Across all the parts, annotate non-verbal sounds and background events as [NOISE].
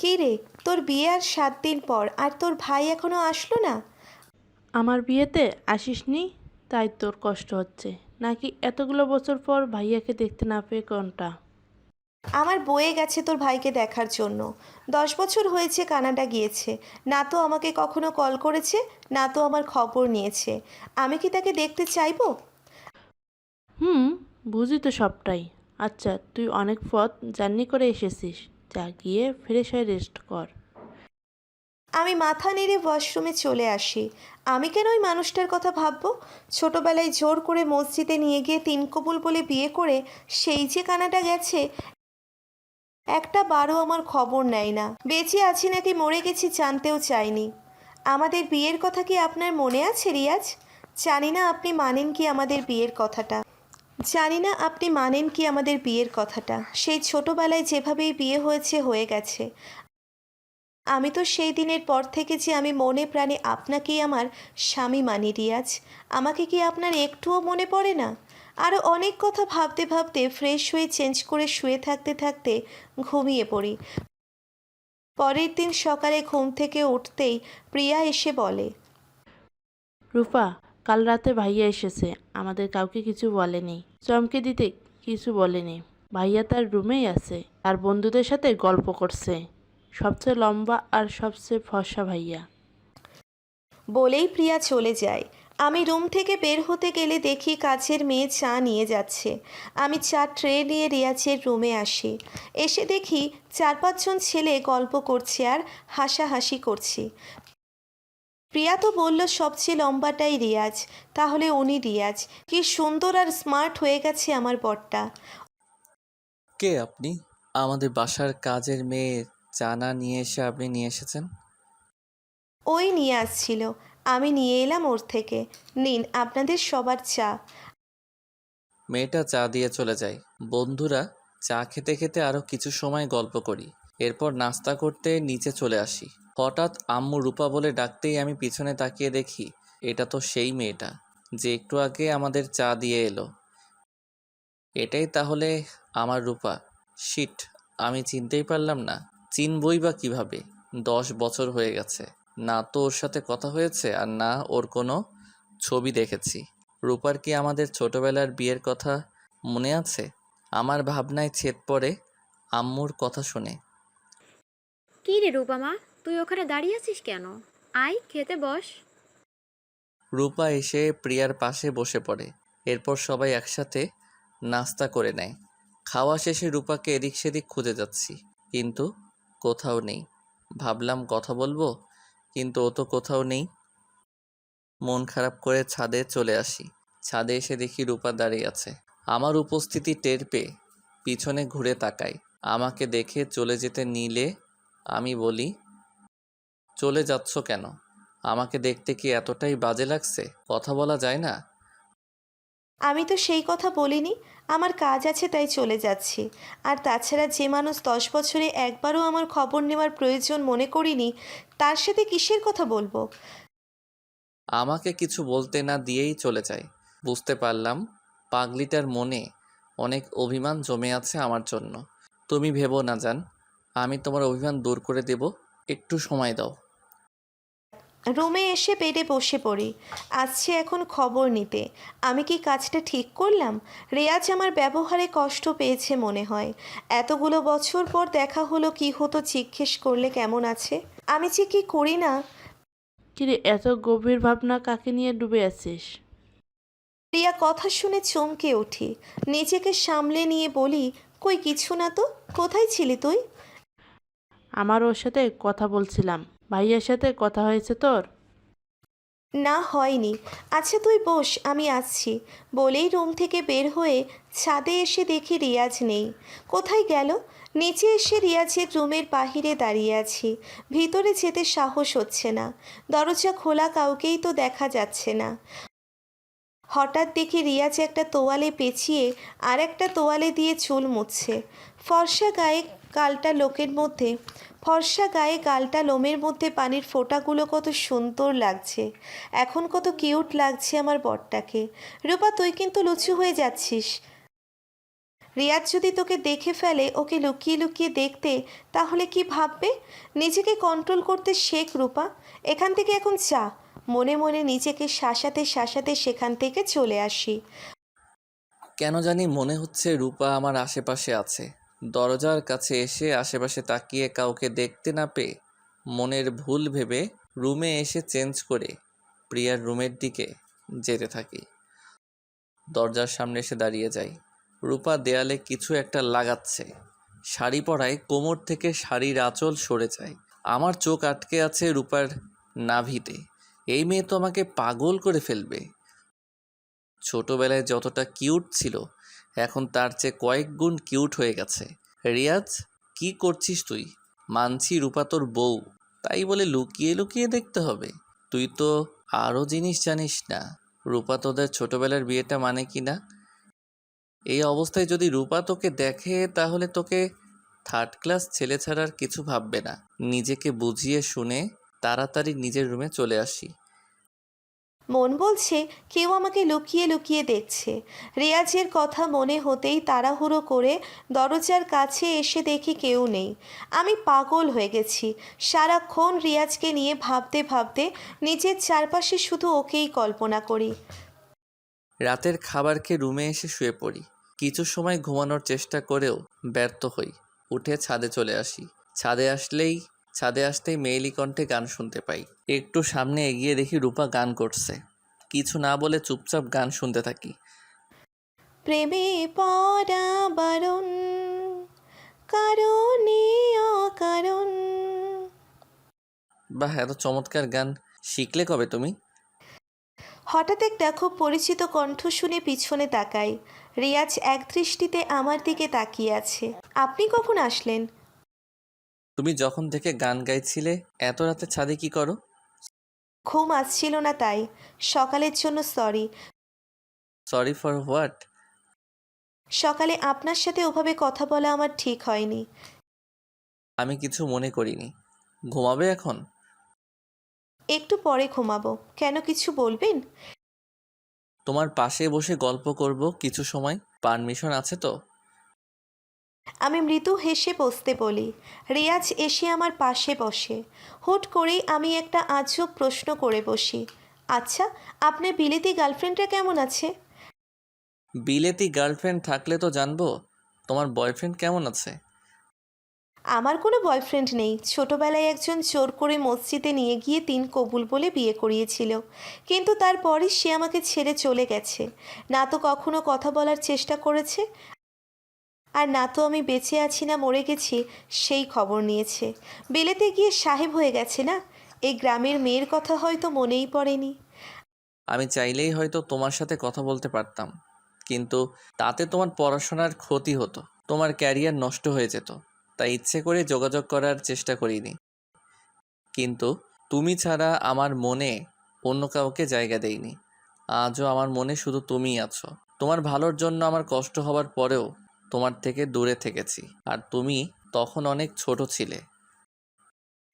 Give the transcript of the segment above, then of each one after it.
কী রে? তোর বিয়ে আর সাত দিন পর আর তোর ভাই এখনও আসলো না? আমার বিয়েতে আসিসনি? তাই তোর কষ্ট হচ্ছে। নাকি এতগুলো বছর পর ভাইয়াকে দেখতে না পেয়ে কোনটা? আমার বয়ে গেছে তোর ভাইকে দেখার জন্য। দশ বছর হয়েছে কানাডা গিয়েছে। না তো আমাকে কখনো কল করেছে না তো আমার খবর নিয়েছে। আমি কি তাকে দেখতে চাইব? হুম বুঝি তো সবটাই। আচ্ছা তুই অনেক পথ জার্নি করে এসেছিস। যা গিয়ে ফ্রেশ হয়ে রেস্ট কর। আমি মাথা নেড়ে ওয়াশরুমে চলে আসি। আমি কেন ওই মানুষটার কথা ভাববো? ছোটবেলায় জোর করে মসজিদে নিয়ে গিয়ে তিন কবুল বলে বিয়ে করে সেই যে কানাটা গেছে, একটা বারও আমার খবর নেয় না। বেঁচে আছি নাকি মরে গেছি জানতেও চাইনি। আমাদের বিয়ের কথা কি আপনার মনে আছে রিয়াজ? জানি না আপনি মানেন কি আমাদের বিয়ের কথাটা। জানি না আপনি মানেন কি আমাদের বিয়ের কথাটা। সেই ছোটবেলায় যেভাবেই বিয়ে হয়েছে, হয়ে গেছে। আমি তো সেই দিনের পর থেকে যে আমি মনে প্রাণে আপনাকেই আমার স্বামী মানি রিয়াজ আমাকে কি আপনার একটুও মনে পড়ে না? আরও অনেক কথা ভাবতে ভাবতে ফ্রেশ হয়ে চেঞ্জ করে শুয়ে থাকতে থাকতে ঘুমিয়ে পড়ি। পরের দিন সকালে ঘুম থেকে উঠতেই প্রিয়া এসে বলে রূপা কাল রাতে ভাইয়া এসেছে, আমাদের কাউকে কিছু বলেনি। চমকে দিতে কিছু বলেনি। ভাইয়া তার রুমেই আছে আর বন্ধুদের সাথে গল্প করছে। সবচেয়ে লম্বা আর সবচেয়ে ফর্সা ভাইয়া। বলেই প্রিয়া চলে যায়। আমি রুম থেকে বের হতে গেলে দেখি কাছের মেয়ে চা নিয়ে যাচ্ছে। আমি চা ট্রে নিয়ে রিয়াজের রুমে আসি। এসে দেখি চার পাঁচজন ছেলে গল্প করছে আর হাসাহাসি করছি। প্রিয়া তো বলল সবচেয়ে লম্বাটাই রিয়াজ। তাহলে উনি রিয়াজ। কি সুন্দর আর স্মার্ট হয়ে গেছে আমার বরটা। কে আপনি? আমাদের বাসার কাজের মেয়ে জানা নিয়ে এসে আপনি নিয়ে এসেছেন? ওই নিয়ে আসছিল। আমি নিয়ে এলাম ওর থেকে। নিন আপনাদের সবার চা। মেয়েটা চা দিয়ে চলে যায়। বন্ধুরা চা খেতে খেতে আরও কিছু সময় গল্প করি। এরপর নাস্তা করতে নিচে চলে আসি। হঠাৎ আম্মু রূপা বলে ডাকতেই আমি পিছনে তাকিয়ে দেখি, এটা তো সেই মেয়েটা, যে একটু আগে আমাদের চা দিয়ে এলো। এটাই তাহলে আমার রূপা। শিট, আমি চিনতেই পারলাম না। চিনবই বা কীভাবে? দশ বছর হয়ে গেছে। না তো ওর সাথে কথা হয়েছে আর না ওর কোনো ছবি দেখেছি। রূপার কি আমাদের ছোটবেলার বিয়ের কথা মনে আছে? আমার ভাবনায় ছেদ পড়ে আম্মুর কথা শুনে। কি রে রূপামা? তুই ওখানে দাঁড়িয়ে আছিস কেন? আয়, খেতে বস। রূপা এসে প্রিয়ার পাশে বসে পড়ে। এরপর সবাই একসাথে নাস্তা করে নেয়। খাওয়া শেষে রূপাকে এদিক সেদিক খুঁজে যাচ্ছি। কিন্তু কোথাও নেই। ভাবলাম, কথা বলব? কিন্তু ও তো কোথাও নেই। মন খারাপ করে ছাদে চলে আসি। ছাদে এসে দেখি রূপা দাঁড়িয়ে আছে। আমার উপস্থিতি টের পেয়ে পিছনে ঘুরে তাকাই। আমাকে দেখে চলে যেতে নিলে আমি বলি চলে যাচ্ছ কেন? আমাকে দেখতে কি এতটাই বাজে লাগছে? কথা বলা যায় না? আমি তো সেই কথা বলিনি। আমার কাজ আছে তাই চলে যাচ্ছি। আর তাছাড়া যে মানুষ দশ বছরে একবারও আমার খবর নেওয়ার প্রয়োজন মনে করিনি তার সাথে কিসের কথা বলব? আমাকে কিছু বলতে না দিয়েই চলে যায়। বুঝতে পারলাম পাগলিটার মনে অনেক অভিমান জমে আছে আমার জন্য। তুমি ভেবো না জান। আমি তোমার অভিমান দূর করে দেব। একটু সময় দাও। রুমে এসে বেডে বসে পড়ি। আসছে এখন খবর নিতে। আমি কি কাজটা ঠিক করলাম? রেয়াজ আমার ব্যবহারে কষ্ট পেয়েছে মনে হয়। এতগুলো বছর পর দেখা হলো কি হতো জিজ্ঞেস করলে কেমন আছে? আমি যে কি করি না? কিরে এত গভীর ভাবনা কাকে নিয়ে ডুবে আছিস? প্রিয়া কথা শুনে চমকে উঠি। নিজেকে সামলে নিয়ে বলি কই কিছু না তো? কোথায় ছিলি তুই? আমার ওর সাথে কথা বলছিলাম। ভাইয়ার সাথে কথা হয়েছে তোর? না, হয়নি। আচ্ছা তুই বস, আমি আসছি। বলেই রুম থেকে বের হয়ে ছাদে এসে দেখি রিয়াজ নেই। কোথায় গেল? নিচে এসে রিয়াজের রুমের বাহিরে দাঁড়িয়ে আছি। ভিতরে যেতে সাহস হচ্ছে না। দরজা খোলা কাউকেই তো দেখা যাচ্ছে না। হঠাৎ দেখি রিয়াজ একটা তোয়ালে পেঁচিয়ে আর একটা তোয়ালে দিয়ে চুল মুছছে ফর্সা গায়ে কালটা লোকের মধ্যে ফর্সা গায়ে গালটা লোমের মধ্যে পানির ফোঁটাগুলো কত সুন্দর লাগছে। এখন কত কিউট লাগছে আমার বরটাকে। রূপা, তুই কিন্তু লুচু হয়ে যাচ্ছিস। রিয়াজ যদি তোকে দেখে ফেলে, ওকে লুকিয়ে লুকিয়ে দেখতে, তাহলে কি ভাববে? নিজেকে কন্ট্রোল করতে শেখ রূপা। এখান থেকে এখন যা। মনে মনে নিজেকে শাসাতে শাসাতে সেখান থেকে চলে আসি। কেন জানি মনে হচ্ছে রূপা আমার আশেপাশে আছে। দরজার কাছে এসে আশেপাশে তাকিয়ে কাউকে দেখতে না পেয়ে মনের ভুল ভেবে রুমে এসে চেঞ্জ করে প্রিয়ার রুমের দিকে যেতে থাকি। দরজার সামনে এসে দাঁড়িয়ে যাই। রূপা দেয়ালে কিছু একটা লাগাচ্ছে। শাড়ি পরায় কোমর থেকে শাড়ির আঁচল সরে যায়। আমার চোখ আটকে আছে রূপার নাভিতে। এই মেয়ে তো আমাকে পাগল করে ফেলবে। ছোটবেলায় যতটা কিউট ছিল এখন তার চেয়ে কয়েক গুণ কিউট হয়ে গেছে। রিয়াজ, কি করছিস তুই? মানছি রূপা তোর বউ। তাই বলে লুকিয়ে লুকিয়ে দেখতে হবে। তুই তো আরও জিনিস জানিস না। রূপা তোদের ছোটবেলার বিয়েটা মানে কি না? এই অবস্থায় যদি রূপা তোকে দেখে, তাহলে তোকে থার্ড ক্লাস ছেলে ছাড়ার কিছু ভাববে না। নিজেকে বুঝিয়ে শুনে তাড়াতাড়ি নিজের রুমে চলে আসি। মন বলছে, কেউ আমাকে লুকিয়ে লুকিয়ে দেখছে। রেয়াজের কথা মনে হতেই তাড়াহুড়ো করে দরজার কাছে এসে দেখি কেউ নেই। আমি পাগল হয়ে গেছি। সারাক্ষণ রিয়াজকে নিয়ে ভাবতে ভাবতে নিজের চারপাশে শুধু ওকেই কল্পনা করি। রাতের খাবার খেয়ে রুমে এসে শুয়ে পড়ি। কিছু সময় ঘুমানোর চেষ্টা করেও ব্যর্থ হই। উঠে ছাদে চলে আসি। ছাদে আসলেই, ছাদে আসতেই মেয়েলি কণ্ঠে গান শুনতে পাই। একটু সামনে এগিয়ে দেখি রূপা গান করছে। কিছু না বলে চুপচাপ গান শুনতে থাকি। প্রেমে পড়া বারণ কারণে অকারণ। বাহ এত চমৎকার গান। শিখলে কবে তুমি? হঠাৎ একটা খুব পরিচিত কণ্ঠ শুনে পিছনে তাকাই। রিয়াজ এক দৃষ্টিতে আমার দিকে তাকিয়ে আছে। আপনি কখন আসলেন? তুমি যখন থেকে গান গাইছিলে এত রাতে ছাদে কি করো? ঘুম আসছিল না তাই। সকালের জন্য সরি সরি ফর হোয়াট সকালে আপনার সাথে ওভাবে কথা বলা আমার ঠিক হয়নি। আমি কিছু মনে করিনি। ঘুমাবে এখন? একটু পরে ঘুমাবো। কেন কিছু বলবেন? তোমার পাশে বসে গল্প করব কিছু সময়। পারমিশন আছে তো? আমি মৃদু হেসে বসতে বলি রিয়াজ এসে আমার পাশে বসে। হুট করেই আমি একটা আজব প্রশ্ন করে বসি আচ্ছা আপনার বিলেতি গার্লফ্রেন্ডটা কেমন আছে? বিলেতি গার্লফ্রেন্ড থাকলে তো জানব তোমার বয়ফ্রেন্ড কেমন আছে? আমার কোনো বয়ফ্রেন্ড নেই। ছোটবেলায় একজন জোর করে মসজিদে নিয়ে গিয়ে তিন কবুল বলে বিয়ে করিয়েছিল। কিন্তু তারপরই সে আমাকে ছেড়ে চলে গেছে। না তো কখনো কথা বলার চেষ্টা করেছে আর না তো আমি বেঁচে আছি না মরে গেছি, সেই খবর নিয়েছে। বেলেতে গিয়ে সাহেব হয়ে গেছে না? এই গ্রামের মেয়ের কথা হয়তো মনেই পড়েনি। আমি চাইলেই হয়তো তোমার সাথে কথা বলতে পারতাম, কিন্তু তাতে তোমার পড়াশোনার ক্ষতি হতো, তোমার ক্যারিয়ার নষ্ট হয়ে যেত, তাই ইচ্ছে করে যোগাযোগ করার চেষ্টা করিনি। কিন্তু তুমি ছাড়া আমার মনে অন্য কাউকে জায়গা দেইনি, আজও আমার মনে শুধু তুমিই আছো। তোমার ভালোর জন্য আমার কষ্ট হওয়ার পরেও তোমার থেকে দূরে থেকেছি। আর তুমি তখন অনেক ছোট ছিলে।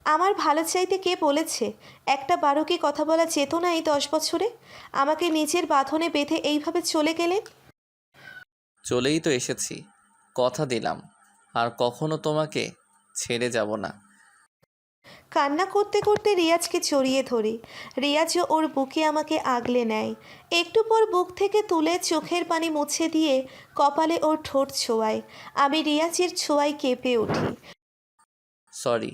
আমার ভালো চাইতে কে বলেছে? একটা বারো কি কথা বলা যেত না এই দশ বছরে? আমাকে নিজের বাঁধনে বেঁধে এইভাবে চলে গেলেন? চলেই তো এসেছি। কথা দিলাম। আর কখনো তোমাকে ছেড়ে যাব না। কান্না করতে করতে রিয়াজকে চড়িয়ে ধরি। রিয়াজও ওর বুকে আমাকে আগলে নেয়। একটু পর বুক থেকে তুলে চোখের পানি মুছে দিয়ে কপালে ওর ঠোঁট ছোঁয়ায়। আমি রিয়াজের ছোঁয়ায় কেঁপে উঠি। সরি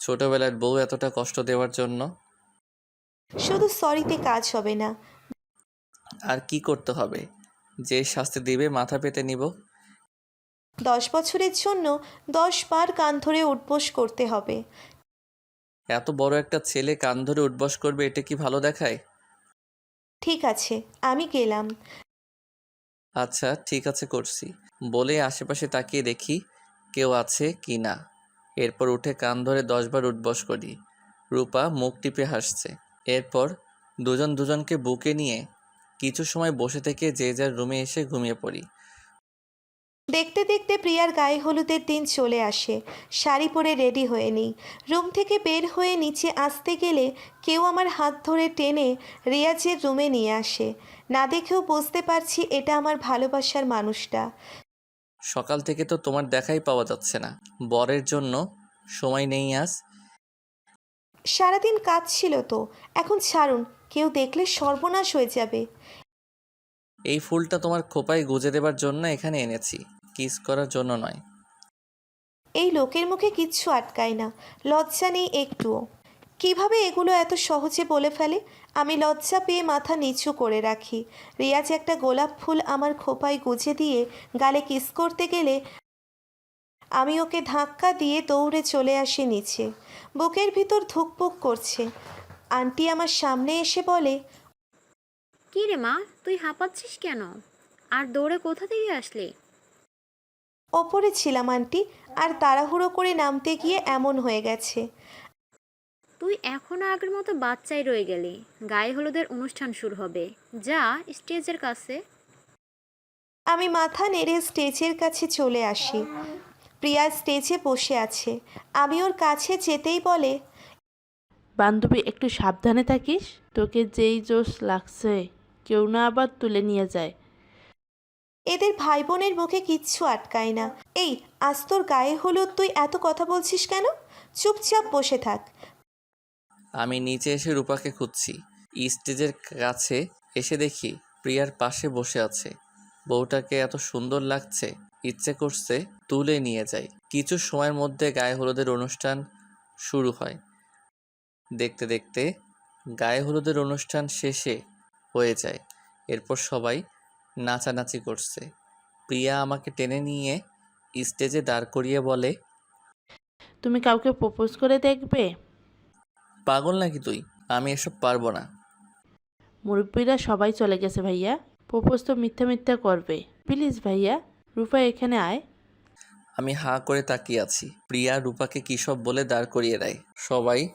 ছোটবেলার বউ এতটা কষ্ট দেওয়ার জন্য। শুধু সরিতে কাজ হবে না। আর কি করতে হবে? যে শাস্তি দিবে মাথা পেতে নিব। দশ বছরের জন্য দশ বার কান ধরে উঠবোস করতে হবে। এত বড় একটা ছেলে কান ধরে উঠবস করবে এটা কি ভালো দেখায়? ঠিক আছে আমি গেলাম। আচ্ছা ঠিক আছে করছি। বলে আশেপাশে তাকিয়ে দেখি কেউ আছে কি না। এরপর উঠে কান ধরে দশবার উঠবস করি। রূপা মুখ টিপে হাসছে। এরপর দুজন দুজনকে বুকে নিয়ে কিছু সময় বসে থেকে যে যার রুমে এসে ঘুমিয়ে পড়ি। দেখতে দেখতে প্রিয়ার গায়ে হলুদের দিন চলে আসে। শাড়ি পরে রেডি হয়ে নিই। রুম থেকে বের হয়ে নিচে আসতে গেলে কেউ আমার হাত ধরে টেনে রিয়াজের রুমে নিয়ে আসে। না দেখেও বুঝতে পারছি এটা আমার ভালোবাসার মানুষটা। সকাল থেকে তো তোমার দেখাই পাওয়া যাচ্ছে না। বরের জন্য সময় নেই আজ। সারাদিন কাজ ছিল তো। এখন ছাড়ুন কেউ দেখলে সর্বনাশ হয়ে যাবে। এই ফুলটা তোমার খোপায় গুজে দেবার জন্য এখানে এনেছি। কিস করার জন্য নয়। এই লোকের মুখে কিচ্ছু আটকায় না। লজ্জা নেই একটুও। কীভাবে এগুলো এত সহজে বলে ফেলে? আমি লজ্জা পেয়ে মাথা নিচু করে রাখি। রিয়াজ একটা গোলাপ ফুল আমার খোপায় গুজে দিয়ে গালে কিস করতে গেলে আমি ওকে ধাক্কা দিয়ে দৌড়ে চলে আসি নিচে। বুকের ভিতর ধুকপুক করছে। আন্টি আমার সামনে এসে বলে কি রে মা তুই হাঁপাচ্ছিস কেন? আর দৌড়ে কোথা থেকে আসলি? ওপরে ছিলাম আন্টি আর তাড়াহুড়ো করে নামতে গিয়ে এমন হয়ে গেছে। তুই এখনও আগের মতো বাচ্চাই রয়ে গেলি। গায়ে হলুদের অনুষ্ঠান শুরু হবে। যা স্টেজের কাছে। আমি মাথা নেড়ে স্টেজের কাছে চলে আসি। প্রিয়া স্টেজে বসে আছে। আমি ওর কাছে যেতেই বলে বান্ধবী একটু সাবধানে থাকিস? তোকে যেই জোশ লাগছে কেউ না আবার তুলে নিয়ে যায়। এদের ভাই বোনের মুখে কিচ্ছু আটকায় না। এই, আজ তোর গায়ে হলুদ তুই এত কথা বলছিস কেন? চুপচাপ বসে থাক। আমি নিচে এসে রূপাকে খুঁজছি। স্টেজের কাছে এসে দেখি প্রিয়ার পাশে বসে আছে। বউটাকে এত সুন্দর লাগছে, ইচ্ছে করছে তুলে নিয়ে যাই। কিছু সময়ের মধ্যে গায়ে হলুদের অনুষ্ঠান শুরু হয়। দেখতে দেখতে গায়ে হলুদের অনুষ্ঠান শেষে হয়ে যায়। এরপর সবাই নাচানাচি করছে। প্রিয়া আমাকে টেনে নিয়ে স্টেজে দাঁড় করিয়ে বলে তুমি কাউকে প্রপোজ করে দেখবে? পাগল নাকি তুই? আমি এসব পারব না। মুরব্বীরা সবাই চলে গেছে ভাইয়া। প্রপোজ তো মিথ্যা মিথ্যা করবে। প্লিজ ভাইয়া রূপা এখানে আয়। আমি হাঁ করে তাকিয়ে আছি। প্রিয়া রূপাকে কী সব বলে দাঁড় করিয়ে দেয়? সবাই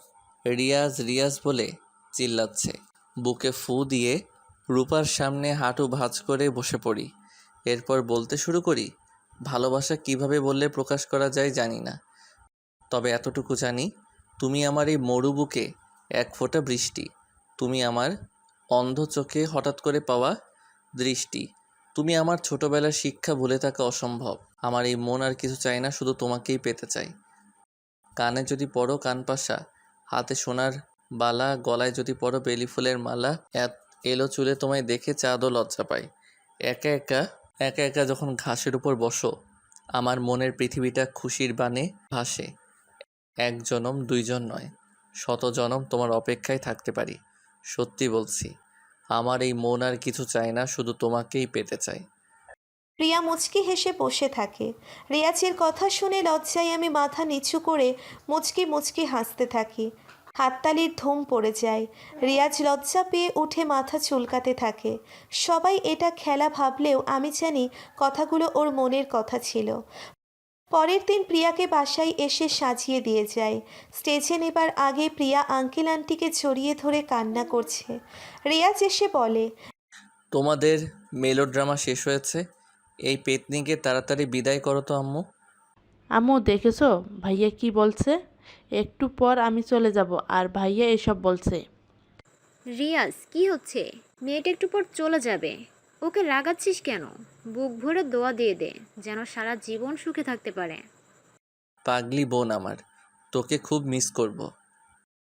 রিয়াজ রিয়াজ বলে চিল্লাচ্ছে। বুকে ফু দিয়ে রূপার সামনে হাঁটু ভাঁজ করে বসে পড়ি। এরপর বলতে শুরু করি, ভালোবাসা কীভাবে বললে প্রকাশ করা যায় জানি না। তবে এতটুকু জানি, তুমি আমার এই মরু বুকে এক ফোঁটা বৃষ্টি, তুমি আমার অন্ধ চোখে হঠাৎ করে পাওয়া দৃষ্টি, তুমি আমার ছোটবেলার শিক্ষা ভুলে থাকা অসম্ভব, আমার এই মন আর কিছু চাই না, শুধু তোমাকেই পেতে চাই। কানে যদি পড়ো কানপাশা হাতে সোনার বালা, গলায় যদি পড়ো বেলি ফুলের মালা, এত এলো চুলে তোমায় দেখে চাঁদও লজ্জা পাই একা একা একা একা যখন ঘাসের উপর বসো, আমার মনের পৃথিবীটা খুশির বানে ভাসে। এক জনম দুইজন নয় শত জনম তোমার অপেক্ষায় থাকতে পারি, সত্যি বলছি। আমার এই মন আর কিছু চায় না, শুধু তোমাকেই পেতে চাই। প্রিয়া মুচকি হেসে বসে থাকে। রিয়াজের কথা শুনে লজ্জায় আমি মাথা নিচু করে মুচকি মুচকি হাসতে থাকি। হাততালির ধুম পড়ে যায়। রিয়াজ লজ্জা পেয়ে উঠে মাথা চুলকাতে থাকে। সবাই এটা খেলা ভাবলেও আমি জানি কথাগুলো ওর মনের কথা ছিল। পরের দিন প্রিয়াকে বাসায় এসে সাজিয়ে দিয়ে যায়। স্টেজে নেবার আগে প্রিয়া আঙ্কেল আন্টিকে জড়িয়ে ধরে কান্না করছে। রিয়াজ এসে বলে তোমাদের মেলোড্রামা শেষ হয়েছে। এই পেতনিকে তাড়াতাড়ি বিদায় করো তো আম্মু। আম্মু দেখেছ? ভাইয়া কি বলছে? একটু পর আমি চলে যাব আর ভাইয়া এসব বলছে। রিয়াজ কি হচ্ছে? মেয়েটা একটু পর চলে যাবে। ওকে রাগাচ্ছিস কেন? বুক ভরে দোয়া দিয়ে দে যেন সারা জীবন সুখে থাকতে পারে। পাগলি বোন আমার তোকে খুব মিস করব।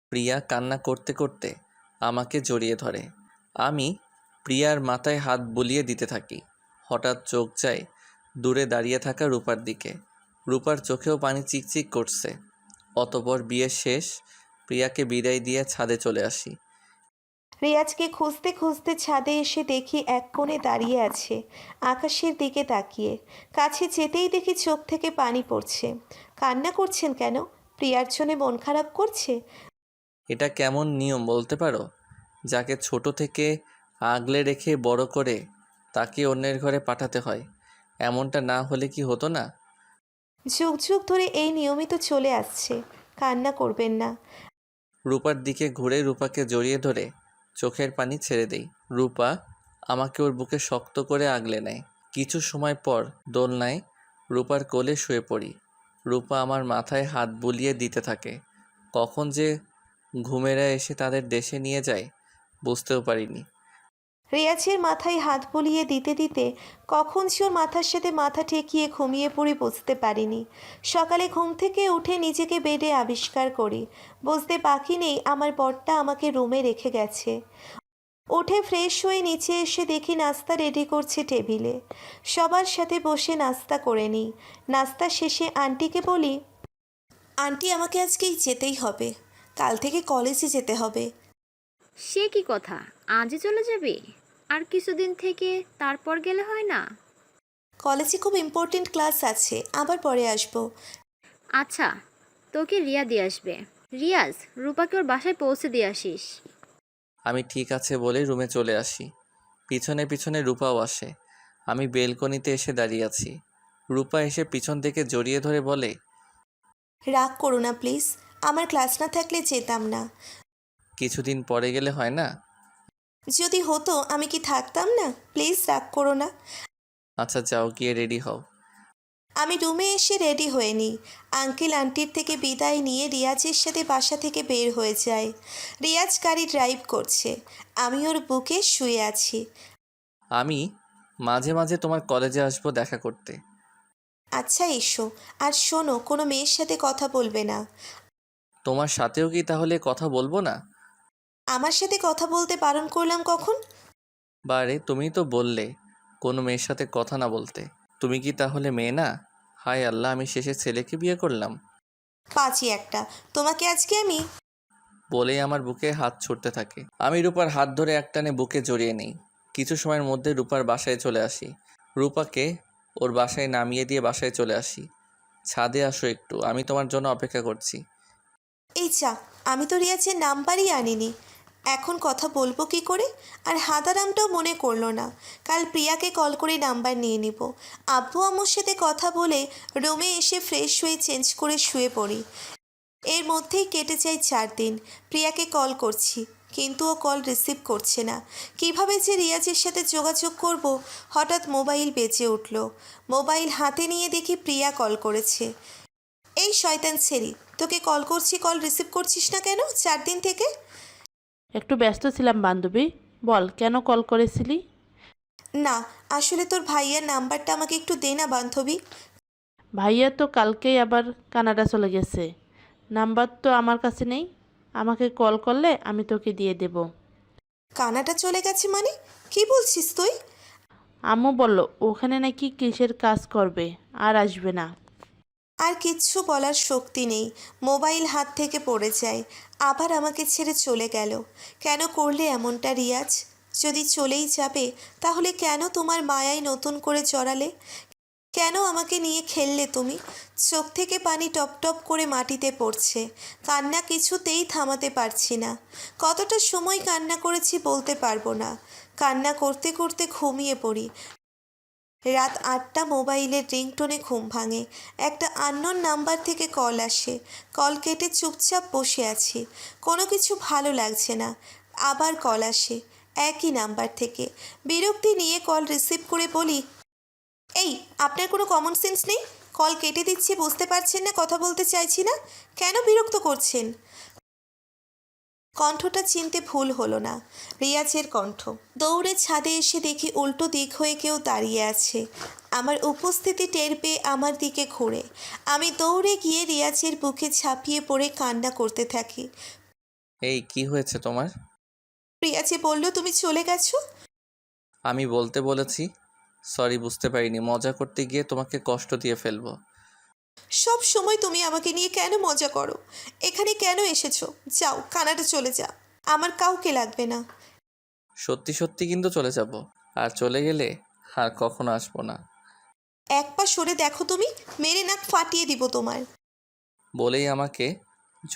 প্রিয়া কান্না করতে করতে আমাকে জড়িয়ে ধরে। আমি প্রিয়ার মাথায় হাত বুলিয়ে দিতে থাকি। হঠাৎ চোখ যায় দূরে দাঁড়িয়ে থাকা রূপার দিকে। রূপার চোখেও পানি চিকচিক করছে। অতপর বিয়ে শেষ প্রিয়াকে বিদায় দিয়ে ছাদে চলে আসি। রিয়াজকে খুঁজতে খুঁজতে ছাদে এসে দেখি এক কোণে দাঁড়িয়ে আছে আকাশের দিকে তাকিয়ে। কাছে যেতেই দেখি চোখ থেকে পানি পড়ছে। কান্না করছেন কেন? প্রিয়ার জন্য মন খারাপ করছে? এটা কেমন নিয়ম বলতে পারো? যাকে ছোট থেকে আগলে রেখে বড় করে তাকে অন্যের ঘরে পাঠাতে হয়। এমনটা না হলে কি হতো না? যুগ যুগ ধরে এই নিয়মিত চলে আসছে। কান্না করবেন না। রূপার দিকে ঘুরে রূপাকে জড়িয়ে ধরে চোখের পানি ছেড়ে দেই। রূপা, আমাকে ওর বুকে শক্ত করে আগলে নেয়। কিছু সময় পর দোলনায় রূপার কোলে শুয়ে পড়ি। রূপা আমার মাথায় হাত বুলিয়ে দিতে থাকে। কখন যে ঘুমেরা এসে তাদের দেশে নিয়ে যায়, বুঝতেও পারিনি। রিয়াজের মাথায় হাত বুলিয়ে দিতে দিতে কখন সে ওর মাথার সাথে মাথা ঠেকিয়ে ঘুমিয়ে পড়ে বুঝতে পারিনি। সকালে ঘুম থেকে উঠে নিজেকে বেডে আবিষ্কার করি। বুঝতে বাকি নেই, আমার বরটা আমাকে রুমে রেখে গেছে। উঠে ফ্রেশ হয়ে নিচে এসে দেখি নাস্তা রেডি করছে টেবিলে। সবার সাথে বসে নাস্তা করে নিই। নাস্তা শেষে আন্টিকে বলি, আন্টি, আমাকে আজকেই যেতেই হবে। কাল থেকে কলেজে যেতে হবে। সে কি কথা? আজই চলে যাবি? আর কিছুদিন থেকে তারপর গেলে হয় না? কলেজে খুব ইম্পর্টেন্ট ক্লাস আছে আবার পরে আসব। আচ্ছা তোকে রিয়া দিয়ে আসবে। রিয়াজ রূপাকে ওর বাসায় পৌঁছে দিয়ে আসিস। আমি ঠিক আছে বলে রুমে চলে আসি। পিছনে পিছনে রূপাও আসে। আমি বেলকনিতে এসে দাঁড়িয়ে আছি। রূপা এসে পিছন থেকে জড়িয়ে ধরে বলে রাগ করো না প্লিজ আমার ক্লাস না থাকলে যেতাম না। কিছুদিন পরে গেলে হয় না? যদি হতো আমি কি থাকতাম না? প্লিজ রাগ করো না। আচ্ছা যাও গিয়ে রেডি হও। আমি রুমে এসে রেডি হয়ে নিই। আঙ্কেল আন্টির থেকে বিদায় নিয়ে রিয়াজের সাথে বাসা থেকে বের হয়ে যায়। রিয়াজ গাড়ি ড্রাইভ করছে। আমি ওর বুকে শুয়ে আছি। আমি মাঝে মাঝে তোমার কলেজে আসব দেখা করতে। আচ্ছা এসো। আর শোনো কোনো মেয়ের সাথে কথা বলবে না। তোমার সাথেও কি তাহলে কথা বলব না? আমার সাথে কথা বলতে বারণ করলাম কখন? বারে তুমি তো বললে কোনো মেয়ের সাথে কথা না বলতে। তুমি কি তাহলে মেয়ে না? হায় আল্লাহ আমি শেষে ছেলেকে বিয়ে করলাম। পাঁচই একটা। তোমাকে আজকে আমি? বলেই আমার বুকে হাত ছুটতে থাকে। আমি রূপার হাত ধরে একটানে বুকে জড়িয়ে নিই। কিছু সময়ের মধ্যে রূপার বাসায় চলে আসি। রূপাকে ওর বাসায় নামিয়ে দিয়ে বাসায় চলে আসি। ছাদে আসো একটু আমি তোমার জন্য অপেক্ষা করছি। এই চা আমি তো রিয়াজের নাম্বারই আনিনি। এখন কথা বলব কি করে? আর হাদারামটাও মনে করল না। কাল প্রিয়াকে কল করে নাম্বার নিয়ে নিব। আব্বু আম্মুর সাথে কথা বলে রুমে এসে ফ্রেশ হয়ে চেঞ্জ করে শুয়ে পড়ি। এর মধ্যেই কেটে যায় চার দিন। প্রিয়াকে কল করছি, কিন্তু ও কল রিসিভ করছে না। কীভাবে যে রিয়াজের সাথে যোগাযোগ করব, হঠাৎ মোবাইল বেঁচে উঠল। মোবাইল হাতে নিয়ে দেখি প্রিয়া কল করেছে। এই শয়তান ছেড়ি তোকে কল করছি, কল রিসিভ করছিস না কেন? চার দিন থেকে? একটু ব্যস্ত ছিলাম বান্ধবী। বল কেন কল করেছিলি? না আসলে তোর ভাইয়ার নাম্বারটা আমাকে একটু দে না বান্ধবী। ভাইয়া তো কালকেই আবার কানাডা চলে গেছে। নাম্বার তো আমার কাছে নেই। আমাকে কল করলে আমি তোকে দিয়ে দেব। কানাডা চলে গেছে মানে? কি বলছিস তুই? আম্মু বলল ওখানে নাকি কিসের কাজ করবে? আর আসবে না। আর কিচ্ছু বলার শক্তি নেই। মোবাইল হাত থেকে পড়ে যায়। আবার আমাকে ছেড়ে চলে গেল। কেন করলে এমনটা, রিয়াজ? যদি চলেই যাবে, তাহলে কেন তোমার মায়ায় নতুন করে জড়ালে? কেন আমাকে নিয়ে খেললে তুমি? চোখ থেকে পানি টপ টপ করে মাটিতে পড়ছে। কান্না কিছুতেই থামাতে পারছি না। কতটা সময় কান্না করেছি বলতে পারব না। কান্না করতে করতে ঘুমিয়ে পড়ি। রাত আটটা মোবাইলের রিংটোনে ঘুম ভাঙে। একটা আননোন নাম্বার থেকে কল আসে। কল কেটে চুপচাপ বসে আছি। কোনো কিছু ভালো লাগছে না। আবার কল আসে একই নাম্বার থেকে। বিরক্তি নিয়ে কল রিসিভ করে বলি, এই, আপনার কোনো কমন সেন্স নেই? কল কেটে দিচ্ছি, বুঝতে পারছেন না, কথা বলতে চাইছি না? কেন বিরক্ত করছেন? কণ্ঠটা চিনতে ভুল হলো না। রিয়াজের কণ্ঠ। দৌড়ে ছাদে এসে দেখি উল্টো দিক হয়ে কেউ দাঁড়িয়ে আছে। আমার উপস্থিতি টের পেয়ে আমার দিকে ঘুরে। আমি দৌড়ে গিয়ে রিয়াজের বুকে ঝাঁপিয়ে পড়ে কান্না করতে থাকি। এই কি হয়েছে তোমার? রিয়াজে বলল তুমি চলে গেছো? আমি বলতে বলেছি সরি বুঝতে পারিনি। মজা করতে গিয়ে তোমাকে কষ্ট দিয়ে ফেলব। সব সময় তুমি আমাকে নিয়ে কেন মজা করো? এখানে কেন এসেছ? যাও কানাডা চলে যা। আমার কাউকে লাগবে না। সত্যি সত্যি কিন্তু চলে যাব। আর চলে গেলে আর কখনো আসব না। এক পা সরে দেখো তুমি মেরে নাক ফাটিয়ে দিব তোমার। বলেই আমাকে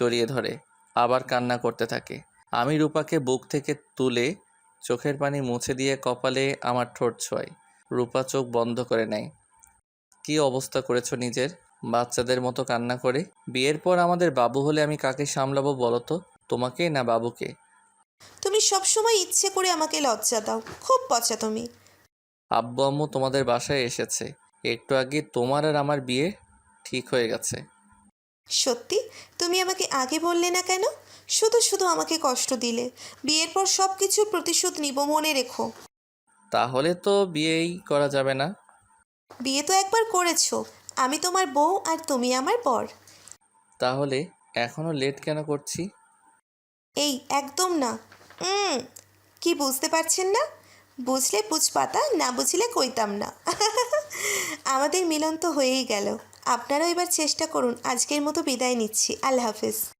জড়িয়ে ধরে আবার কান্না করতে থাকে। আমি রূপাকে বুক থেকে তুলে চোখের পানি মুছে দিয়ে কপালে আমার ঠোঁট ছোঁয় রূপা চোখ বন্ধ করে নেয়। কি অবস্থা করেছ নিজের? বাচ্চাদের মতো কান্না করে। বিয়ের পর আমাদের বাবু হলে আমি কাকে সামলাবো বলো তো? তোমাকে না বাবুকে? তুমি সব সময় ইচ্ছে করে আমাকে লজ্জা দাও। খুব পচা তুমি। আব্বু আম্মু তোমাদের বাসায় এসেছে। একটু আগে তোমার আর আমার বিয়ে ঠিক হয়ে গেছে। সত্যি? তুমি আমাকে আগে বললে না কেন? শুধু শুধু আমাকে কষ্ট দিলে। বিয়ের পর সব কিছুর প্রতিশোধ নিব মনে রেখো। তাহলে তো বিয়েই করা যাবে না। বিয়ে তো একবার করেছ। আমি তোমার বউ আর তুমি আমার বর। তাহলে এখনও লেট কেন করছি? এই একদম না। উম, কি বুঝতে পারছেন না? বুঝলে পুচপাতা না বুঝলে কইতাম না। [LAUGHS] আমাদের মিলন তো হয়েই গেল। আপনারাও এবার চেষ্টা করুন আজকের মতো বিদায় নিচ্ছি। আল্লাহ হাফেজ।